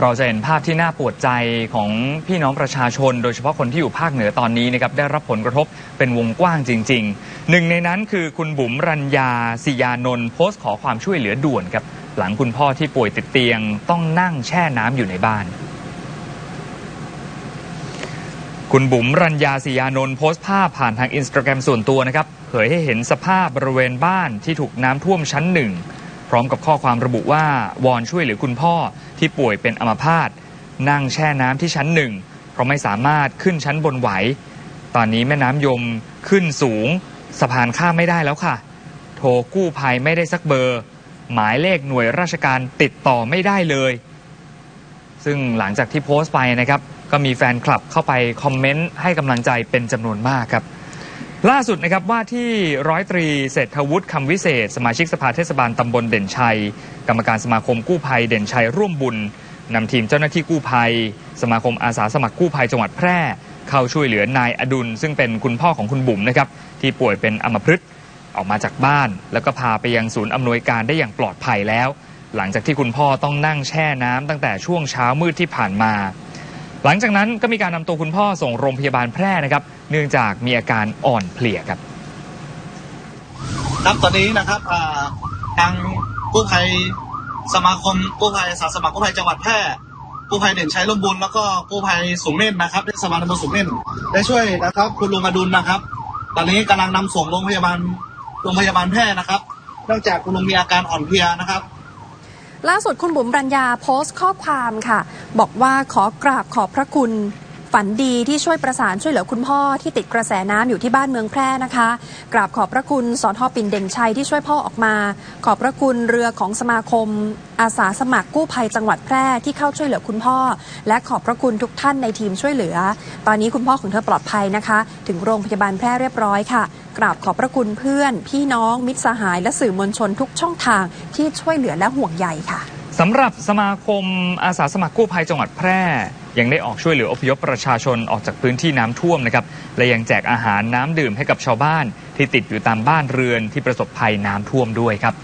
เราจะเห็นภาพที่น่าปวดใจของพี่น้องประชาชน โดยเฉพาะคนที่อยู่ภาคเหนือตอนนี้นะครับได้รับผลกระทบเป็นวงกว้างจริง ๆ หนึ่งในนั้นคือคุณบุ๋มรัญญาสิยานนท์โพสต์ขอความช่วยเหลือด่วนครับหลังคุณพ่อที่ป่วยติดเตียง ต้องนั่งแช่น้ำอยู่ในบ้านคุณบุ๋มรัญญาสิยานนท์โพสต์ภาพผ่านทางอินสตาแกรมส่วนตัวนะครับ เผยให้เห็นสภาพบริเวณบ้านที่ถูกน้ำท่วมชั้นหนึ่ง พร้อมกับข้อความระบุว่าวอนช่วยเหลือคุณพ่อที่ป่วยเป็นอัมพาตนั่งแช่น้ำที่ชั้นหนึ่งเพราะไม่สามารถขึ้นชั้นบนไหว ตอนนี้แม่น้ำยมขึ้นสูง สะพานข้ามไม่ได้แล้วค่ะ โทรกู้ภัยไม่ได้สักเบอร์ หมายเลขหน่วยราชการติดต่อไม่ได้เลย ซึ่งหลังจากที่โพสต์ไปนะครับ ก็มีแฟนคลับเข้าไปคอมเมนต์ให้กำลังใจเป็นจำนวนมากครับ ล่าสุดนะครับว่าที่ร้อยตรีเศรษฐวุฒิคำวิเศษ สมาชิกสภาเทศบาลตำบลเด่นชัย กรรมการสมาคมกู้ภัยเด่นชัยร่วมบุญนำทีมเจ้าหน้าที่กู้ภัย สมาคมอาสาสมัครกู้ภัยจังหวัดแพร่ เข้าช่วยเหลือนายอดุล ซึ่งเป็นคุณพ่อของคุณบุ๋มนะครับที่ป่วยเป็นอัมพฤกษ์ออกมาจากบ้าน แล้วก็พาไปยังศูนย์อำนวยการได้อย่างปลอดภัยแล้ว หลังจากที่คุณพ่อต้องนั่งแช่น้ำตั้งแต่ช่วงเช้ามืดที่ผ่านมา หลังจากนั้นก็มีการนำตัวคุณพ่อส่งโรงพยาบาลแพร่นะครับ เนื่องจากมีอาการอ่อนเพลียครับ ครับตอนนี้นะครับอ่าทางกู้ภัยสมาคมกู้ภัยอาสาสมัครกู้ภัยจังหวัดแพร่กู้ภัยเด่นชัยร่มบุญแล้วก็กู้ภัยสูงเม่นนะครับเทศบาลตำบลสูงเม่นได้ช่วยนะครับ คุณลุงอดุลนะครับ ตอนนี้กำลังนำส่งโรงพยาบาลโรงพยาบาลแพร่นะครับเนื่องจากคุณลุงมีอาการอ่อนเพลียนะครับ ล่าสุดคุณบุ๋มรัญญาโพสต์ข้อความค่ะ บอกว่าขอกราบขอบพระคุณ ฝันดีที่ช่วยประสานช่วยเหลือคุณพ่อที่ติดกระแสน้ำอยู่ที่บ้านเมืองแพร่นะคะ กราบขอบพระคุณสอนทอปิ่นเด่นชัยที่ช่วยพ่อออกมา ขอบพระคุณเรือของสมาคม อาสาสมัครกู้ภัยจังหวัดแพร่ที่เข้าช่วยเหลือคุณพ่อ และขอบพระคุณทุกท่านในทีมช่วยเหลือ ตอนนี้คุณพ่อของเธอปลอดภัยนะคะ ถึงโรงพยาบาลแพร่เรียบร้อยค่ะ กราบขอบพระคุณเพื่อน พี่น้องมิตรสหาย และสื่อมวลชนทุกช่องทางที่ช่วยเหลือและห่วงใยค่ะสำหรับสมาคมอาสาสมัครกู้ภัยจังหวัดแพร่ ยังได้ออกช่วยเหลืออพยพประชาชนออกจากพื้นที่น้ำท่วมนะครับและยังแจกอาหารน้ำดื่มให้กับชาวบ้าน ที่ติดอยู่ตามบ้านเรือนที่ประสบภัยน้ำท่วมด้วยครับ